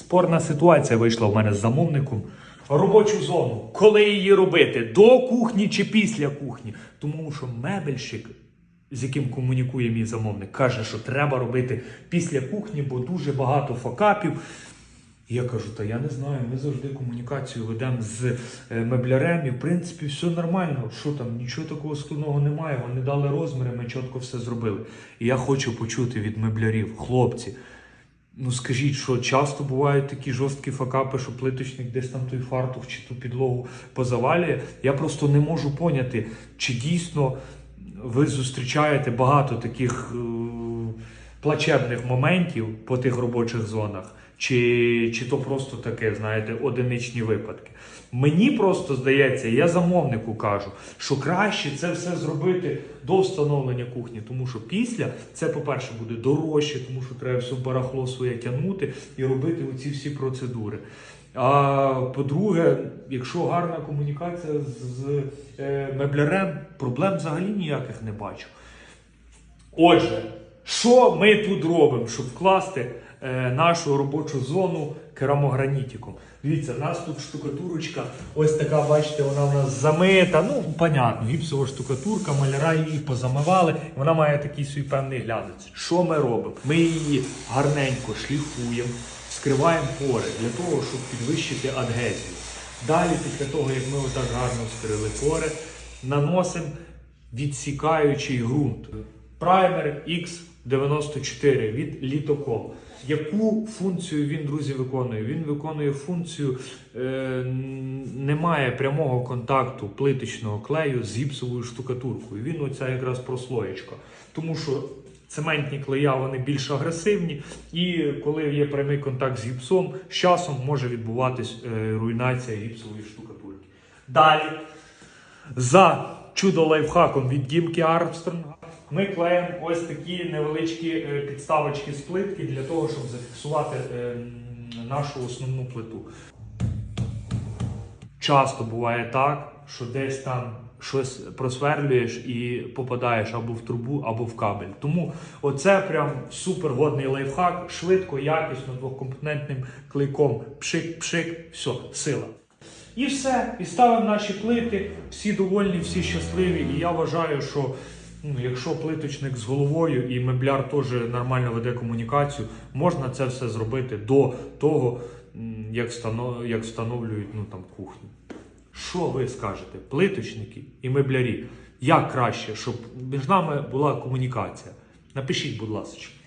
Спорна ситуація вийшла в мене з замовником. Робочу зону. Коли її робити? До кухні чи після кухні? Тому що мебельщик, з яким комунікує мій замовник, каже, що треба робити після кухні, бо дуже багато факапів. Я кажу, та я не знаю, ми завжди комунікацію ведемо з е, меблярем, і в принципі все нормально. Що там, нічого такого складного немає. Вони дали розміри, ми чітко все зробили. І я хочу почути від меблярів, хлопці. Ну скажіть, що часто бувають такі жорсткі факапи, що плиточник десь там той фартух чи ту підлогу позавалює. Я просто не можу поняти, чи дійсно ви зустрічаєте багато таких е, плачебних моментів по тих робочих зонах, чи, чи то просто таке, знаєте, одиничні випадки. Мені просто здається, я замовнику кажу, що краще це все зробити до встановлення кухні, тому що після це, по-перше, буде дорожче, тому що треба все барахло своє тягнути і робити оці всі процедури. А по-друге, якщо гарна комунікація з, е, меблярем, проблем взагалі ніяких не бачу. Отже, що ми тут робимо, щоб вкласти е, нашу робочу зону керамогранітиком? Дивіться, в нас тут штукатурочка, ось така, бачите, вона в нас замита. Ну, понятно, гіпсова штукатурка, маляра її позамивали, вона має такий свій певний глянець. Що ми робимо? Ми її гарненько шліфуємо, скриваємо пори для того, щоб підвищити адгезію. Далі, після того, як ми отак гарно вскрили пори, наносимо відсікаючий ґрунт. Праймер X94 від Літокол. Яку функцію він, друзі, виконує? Він виконує функцію, е, немає прямого контакту плиточного клею з гіпсовою штукатуркою. Він оця якраз прослоєчка. Тому що цементні клея вони більш агресивні, і коли є прямий контакт з гіпсом, з часом може відбуватись е, руйнація гіпсової штукатурки. Далі за чудо лайфхаком від Дімки Армстронга ми клеїмо ось такі невеличкі е, підставочки з плитки для того, щоб зафіксувати е, нашу основну плиту. Часто буває так, що десь там щось просверлюєш і попадаєш або в трубу, або в кабель. Тому оце прям супергодний лайфхак, швидко, якісно, двокомпонентним клейком. Пшик-пшик, все, сила. І все, і ставимо наші плити, всі довольні, всі щасливі. І я вважаю, що ну, якщо плиточник з головою і мебляр теж нормально веде комунікацію, можна це все зробити до того, як, як встановлюють ну, там, кухню. Що ви скажете, плиточники і меблярі? Як краще, щоб між нами була комунікація? Напишіть, будь ласка.